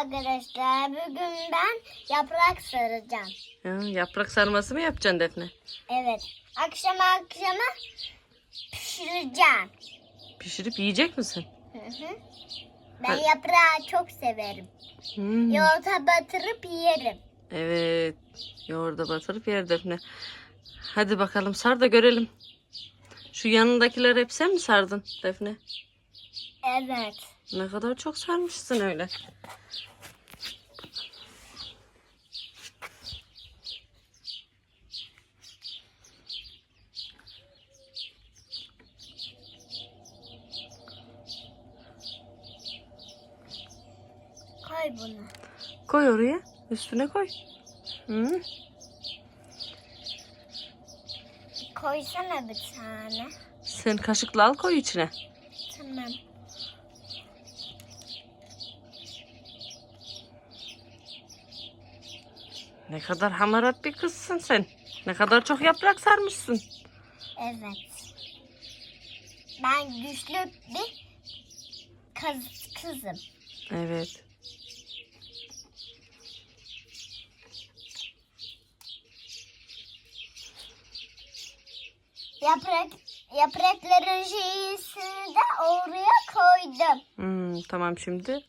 arkadaşlar. Bugün ben yaprak saracağım. Ya, yaprak sarması mı yapacaksın Defne? Evet. Akşam akşama pişireceğim. Pişirip yiyecek misin? Hı hı. Ben Ha- yaprağı çok severim. Hmm, Yoğurta batırıp yerim. Evet. Yoğurda batırıp yer Defne. Hadi bakalım sar da görelim. Şu yanındakileri hep sen mi sardın Defne? Evet. Ne kadar çok sarmışsın öyle. Koy bunu. Koy oraya. Üstüne koy. Hı. Koysana bir tane. Sen kaşıkla al koy içine. Tamam. Ne kadar hamarat bir kızsın sen. Ne kadar çok yaprak sarmışsın. Evet. Ben güçlü bir kız, kızım. Evet. Yaprak yaprakların şeysini de oraya koydum. Hmm, tamam şimdi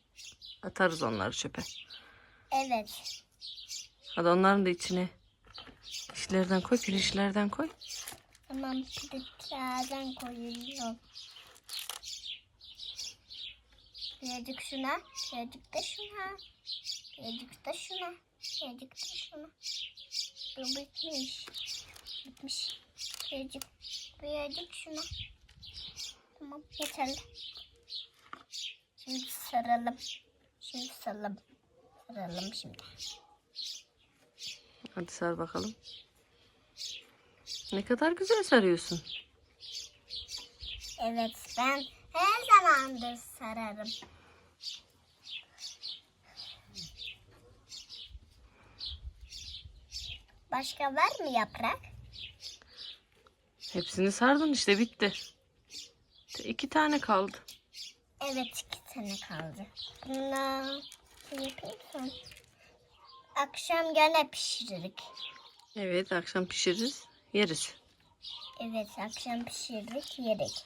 atarız onları çöpe. Evet. Hadi onların da içine pirinçlerden koy, pirinçlerden koy. Tamam pirinçlerden koyuyorum. Birazcık şuna, birazcık da şuna. Birazcık da şuna, birazcık da şuna. Bu bitmiş. Bitmiş. Birazcık, birazcık şuna. Tamam yeterli. Şimdi saralım. Şimdi saralım. Saralım şimdi. Hadi sar bakalım. Ne kadar güzel sarıyorsun. Evet ben her zamandır sararım. Başka var mı yaprak? Hepsini sardın işte bitti. İki tane kaldı. Evet iki tane kaldı. Bunu yapayım. Akşam gene pişiririk. Evet akşam pişiririz, yeriz. Evet akşam pişiririk yerik.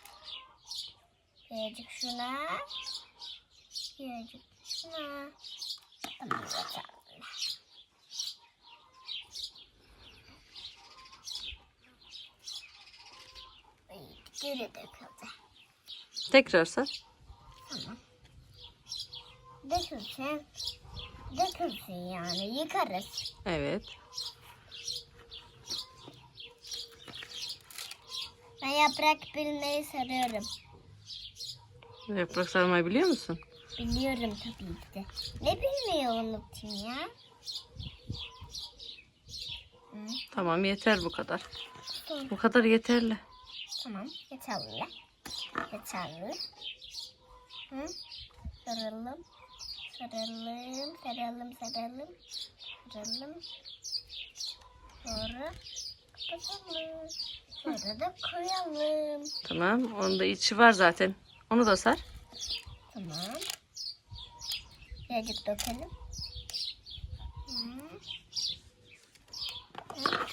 Birazcık şuna. Birazcık şuna. Tamam Geri döküldü. Tekrar sar. Dökülsün. Dökülsün yani yıkarız. Evet. Ben yaprak bilmeyi sarıyorum. Yaprak sarmayı biliyor musun? Biliyorum tabii ki de. Ne bilmeyi unutayım ya. Hı, Tamam yeter bu kadar. Tamam. Bu kadar yeterli. tamam yeterli. Yeterli. Hı? Saralım. Saralım, saralım, saralım. Saralım. Sonra kapatalım. Sonra da koyalım. Tamam. Onun da içi var zaten. Onu da sar. Tamam. Birazcık dökelim.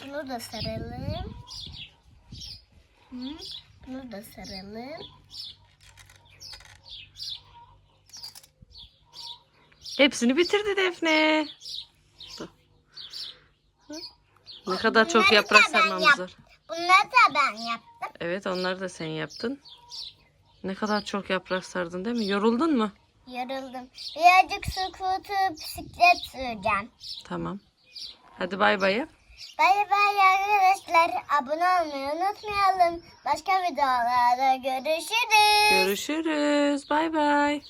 Bunu da saralım. Bunu da saralım. Hepsini bitirdi Defne. Ne kadar çok Bunları yaprak da ben sarmamız var. Bunları da ben yaptım. Evet onları da sen yaptın. Ne kadar çok yaprak sardın değil mi? Yoruldun mu? Yoruldum. Birazcık scooter bisiklet süreceğim. Tamam. Hadi bay bay yap. Bay bay arkadaşlar. Abone olmayı unutmayalım. Başka videolarda görüşürüz. Görüşürüz. Bay bay.